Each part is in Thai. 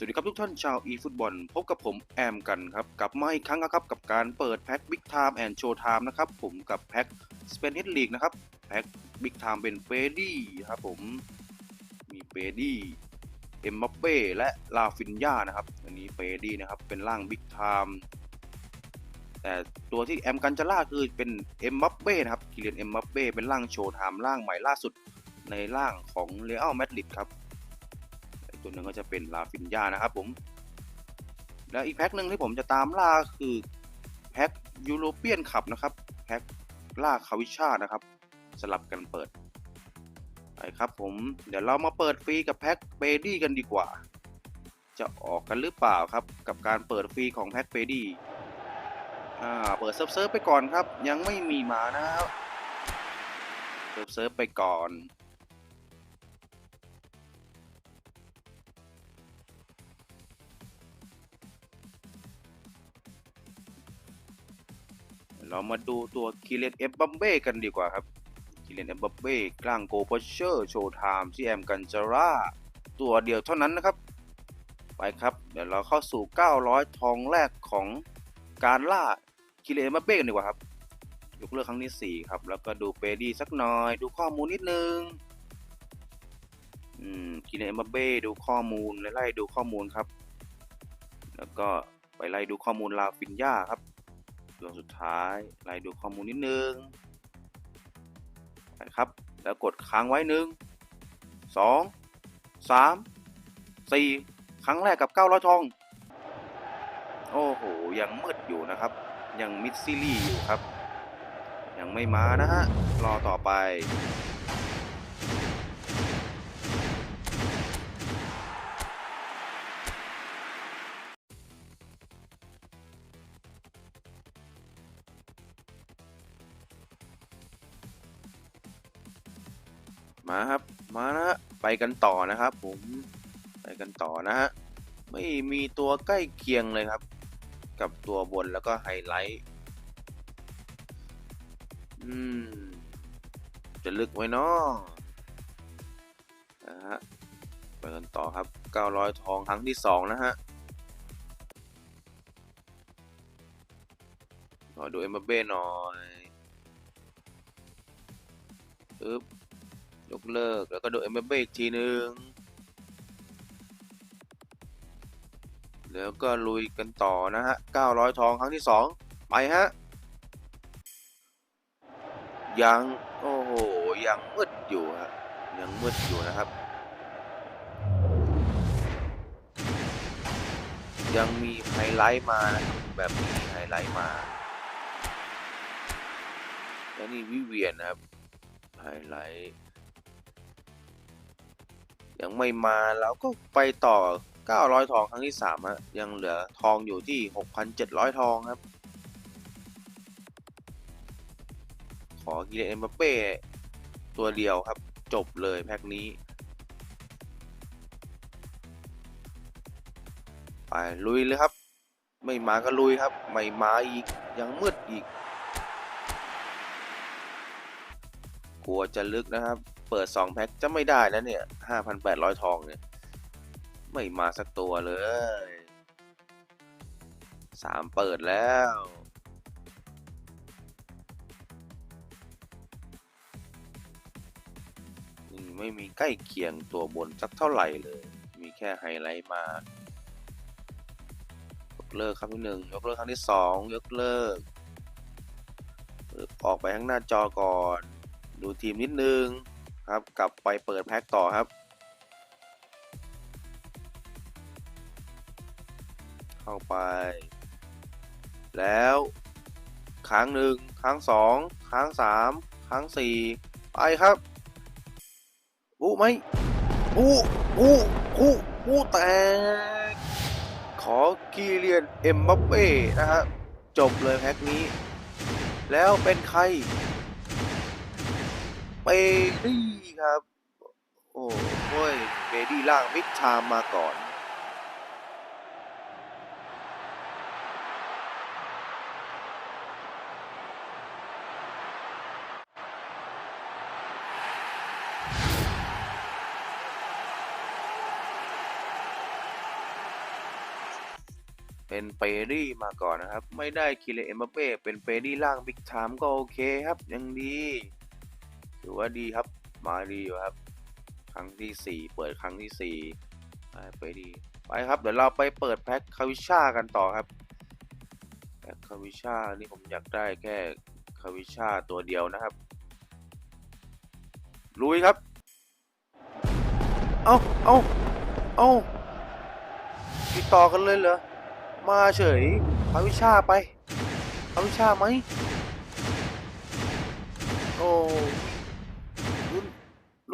สวัสดีครับทุกท่านชาว e ฟุตบอลพบกับผมแอมกันครับกลับมาอีกครั้งนะครับกับการเปิดแพ็คบิ๊กไทม์แอนด์โชว์ไทม์นะครับผมกับแพ็คสเปนเฮดลีกนะครับแพ็คบิ๊กไทม์เป็นเปดี้ครับผมมีเปดี้เอ็มบัปเป้และลาฟินยานะครับอันนี้เปดี้นะครับเป็นร่างบิ๊กไทม์แต่ตัวที่แอมกันจะล่าคือเป็นเอ็มบัปเป้นะครับคิเลียนเอ็มบัปเป้เป็นร่างโชว์ไทม์ร่างใหม่ล่าสุดในร่างของเรอัลมาดริดครับ อีกตัวหนึ่งก็จะเป็นลาฟินยานะครับผม แล้วอีกแพ็คหนึ่งที่ผมจะตามล่าคือแพ็คยูโรเปียนคัพนะครับแพ็คล่าคาวิชานะครับ สลับกันเปิดไปครับผมเดี๋ยวเรามาเปิดฟรีกับแพ็คเบดี้กันดีกว่า จะออกกันหรือเปล่าครับ กับการเปิดฟรีของแพ็คเบดี้อ่าเปิดเซิร์ฟเซิร์ฟไปก่อนครับ ยังไม่มีมานะครับเซิร์ฟเซิร์ฟไปก่อน เรามาดูตัวคิเลนเอฟบัมเบ้กันดีกว่าครับคิเลนเอฟบัมเบ้กลางโกโพเชอร์โชว์ไทม์ซีแอมกันจาร่าตัวเดียวเท่านั้นนะครับ ไปครับ เดี๋ยวเราเข้าสู่ 900 ทองแรกของการล่าคิเลนเอฟบัมเบ้กันดีกว่าครับยกเลิกครั้งที่ 4 ครับ แล้วก็ดูเปดีสักหน่อย ดูข้อมูลนิดนึงอืมคิเลนเอฟบัมเบ้ดูข้อมูลไล่ดูข้อมูลครับ แล้วก็ไปไล่ดูข้อมูลลาฟินยาครับ ตัวสุดท้ายไล่ดูข้อมูลนิดนึงไปครับ แล้วกดค้างไว้หนึ่งสองสามสี่ครั้งแรกกับเก้าร้อยทอง โอ้โห ยังมืดอยู่นะครับ ยังมิดซิลี่อยู่ครับ ยังไม่มานะฮะ รอต่อไป มาครับ มานะฮะไปกันต่อนะครับ ผมไปกันต่อนะฮะไม่มีตัวใกล้เคียงเลยครับ กับตัวบนแล้วก็ไฮไลท์อืมจะลึกไว้เนาะนะฮะไปกันต่อครับ 900 ทองครั้งที่ 2 นะฮะขอดูเอ็มบัปเบ้หน่อยอึ๊บ ยกเลิกแล้วก็โดูเอ็มเบอีกทีนึง แล้วก็ลุยกันต่อนะฮะ 900 ทองครั้งที่ 2 ไปฮะ ยัง โอ้โห ยังมืดอยู่ฮะ ยังมืดอยู่นะครับ ยังมีไฮไลท์มานะครับแบบมีไฮไลท์มาแล้วนี่วิเวียนนะครับไฮไลท์ ยังไม่มาแล้วก็ไปต่อ 900 ทองครั้งที่3ฮะยังเหลือทองอยู่ที่ 6,700 ทองครับ ขอกิเลนเอ็มบัปเป้ตัวเดียวครับจบเลยแพ็คนี้ ไปลุยเลยครับ ไม่มาก็ลุยครับ ไม่มาอีกยังมืดอีก กลัวจะลึกนะครับ เปิด 2 แพ็คจะไม่ได้แล้วเนี่ย 5,800 ทองเนี่ย ไม่มาสักตัวเลย 3 เปิดแล้ว ไม่มีใกล้เคียงตัวบนสักเท่าไหร่เลย มีแค่ไฮไลท์มายกเลิกครั้งที่หนึ่งยกเลิกครั้งที่สองยกเลิกออกไปข้างหน้าจอก่อน ดูทีมนิดนึง ครับ กลับไปเปิดแพ็คต่อครับ เข้าไป แล้วครั้งหนึ่งครั้งสองครั้งสามครั้งสี่ไปครับอู้ไหมอู้อู้อู้อู้แตกขอกีเลียนเอ็มบัปเป้นะฮะจบเลยแพ็คนี้ แล้วเป็นใครเบดี้ ครับ โอ้โยเบดี้ล่างบิ๊กไทม์มาก่อน เป็นเปรี่มาก่อนนะครับ ไม่ได้คิเลเอ็มเป้เป็นเปรี่ล่างบิ๊กไทม์ก็โอเคครับ ยังดี ถือว่าดีครับ มาดีอยู่ครับ ครั้งที่ 4 เปิดครั้งที่ 4 ไปไปดีไปครับ เดี๋ยวเราไปเปิดแพ็คคาวิชากันต่อครับแพ็คคาวิชานี่ผมอยากได้แค่คาวิชาตัวเดียวนะครับ ลุยครับ เอาเอาเอาติดต่อกันเลยเหรอ มาเฉยคาวิชาไปคาวิชาไหมโอ้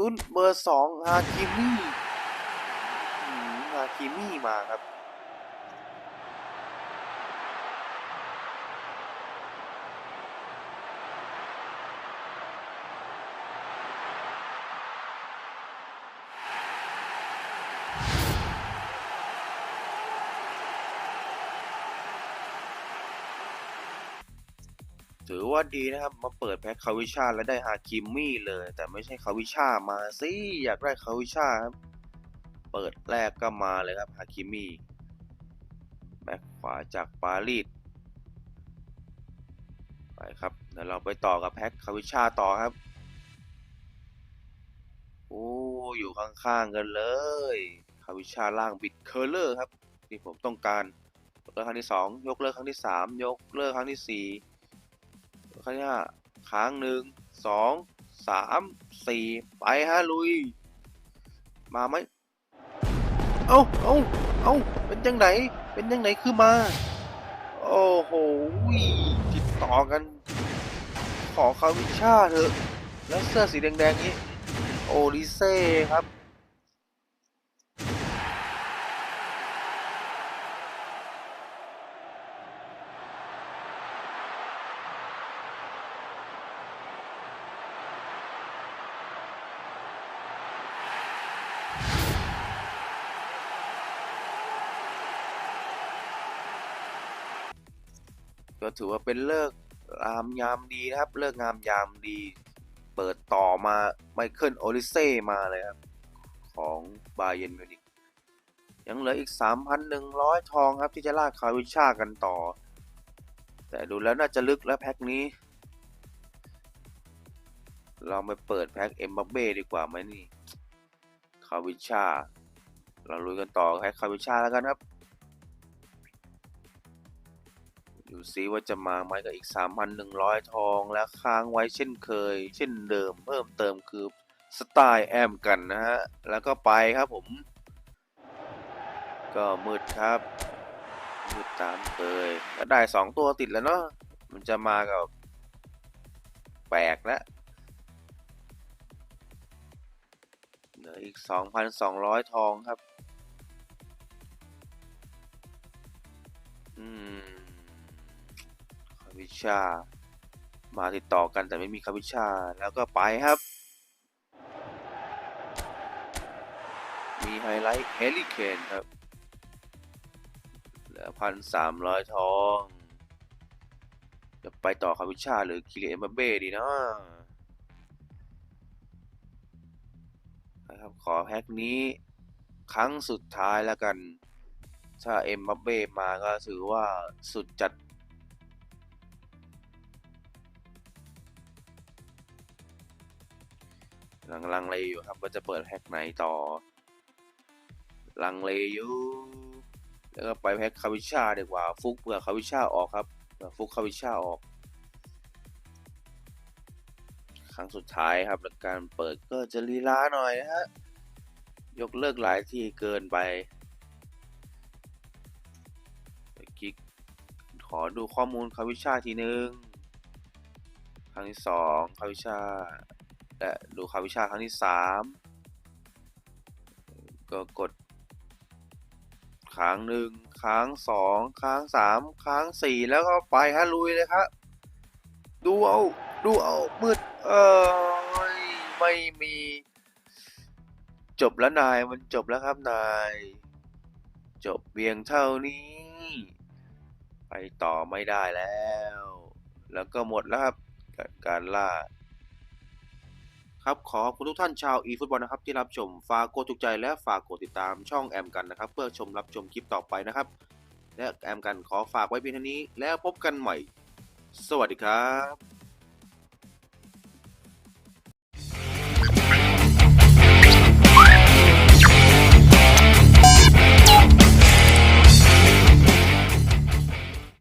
ลุ้นเบอร์สองฮาคิมี่อืมฮาคิมี่มาครับ ถือว่าดีนะครับ มาเปิดแพ็คคาวิชาแล้วได้ฮาคิมมี่เลย แต่ไม่ใช่คาวิชามาสิอยากได้คาวิชาครับ เปิดแรกก็มาเลยครับฮาคิมี่แบ็คขวาจากปารีสไปครับเดี๋ยวเราไปต่อกับแพ็คคาวิชาต่อครับ โอ้อยู่ข้างๆกันเลยคาวิชาล่างบิดเคอร์เลอร์ครับที่ผมต้องการยกเลิกครั้งที่ 2 ยกเลิกครั้งที่ 3 ยกเลิกครั้งที่ 4 ข้างหาค้างหนึ่งสองสามสี่ไปฮะลุย มาไหมเอ้าเอ้าเอ้าเป็นยังไงเป็นยังไงคือมา โอ้โหติดต่อกัน ขอคาวิชาเถอะ แล้วเสื้อสีแดงๆนี้ โอลิเซ่ครับ ก็ถือว่าเป็นเลิกงามยามดีนะครับ เลิกงามยามดี เปิดต่อมาไมเคิลโอลิเซ่มาเลยครับ ของบาเยนมิวนิกยังเหลืออีก 3,100 ทองครับที่จะลากคาวิชากันต่อ แต่ดูแล้วน่าจะลึกแล้วแพ็คนี้ เราไปเปิดแพ็คเอ็มบัปเบ้ดีกว่าไหมนี่คาวิชา เราลุยกันต่อแพ็คคาวิชาแล้วกันครับ ซิว่าจะมาไหมกับอีก 3,100 ทองและค้างไว้เช่นเคย เช่นเดิมเพิ่มเติมคือสไตล์แอมกันนะฮะ แล้วก็ไปครับผม ก็มืดครับ มืดตามเคยก็ได้ 2 ตัวติดแล้วเนาะมันจะมากับแปลกแล้วเหลืออีก 2,200 ทองครับ อืม วิชา มาติดต่อกันแต่ไม่มีคาวิชาแล้วก็ไปครับ มีไฮไลท์เฮลิเคนครับเหลือพันสามร้อยทอง จะไปต่อคาวิชาหรือคิเอมบัปเบ้ดีเนาะนะครับขอแพ็กนี้ครั้งสุดท้ายแล้วกัน ถ้าเอ็มบัเบ้มาก็ถือว่าสุดจัด ลังลังเลอยู่ครับว่าจะเปิดแพ็กไหนต่อ ลังเลอยู่แล้วก็ไปแพ็กคาวิชาดีกว่า ฟุกเผื่อคาวิชาออกครับเผื่อฟุกคาวิชาออก ครั้งสุดท้ายครับแล้วการเปิดก็จะลีลาหน่อยนะฮะยกเลิกหลายที่เกินไปไปคลิกขอดูข้อมูลคาวิชาทีนึง ครั้งที่สองคาวิชา และดูคาวิชาครั้งที่สามก็กดค้างหนึ่งค้างสองค้างสามค้างสี่แล้วก็ไปฮะลุยเลยครับดูเอา ดูเอามืดเอยไม่มี จบแล้วนายมันจบแล้วครับนาย จบเพียงเท่านี้ ไปต่อไม่ได้แล้ว แล้วก็หมดแล้วครับการล่า ครับขอขอบคุณทุกท่านชาวอีฟุตบอลนะครับที่รับชมฝากกดถูกใจและฝากกดติดตามช่องแอมกันนะครับ เพื่อชมรับชมคลิปต่อไปนะครับ และแอมกันขอฝากไว้เพียงเท่านี้แล้วพบกันใหม่ สวัสดีครับ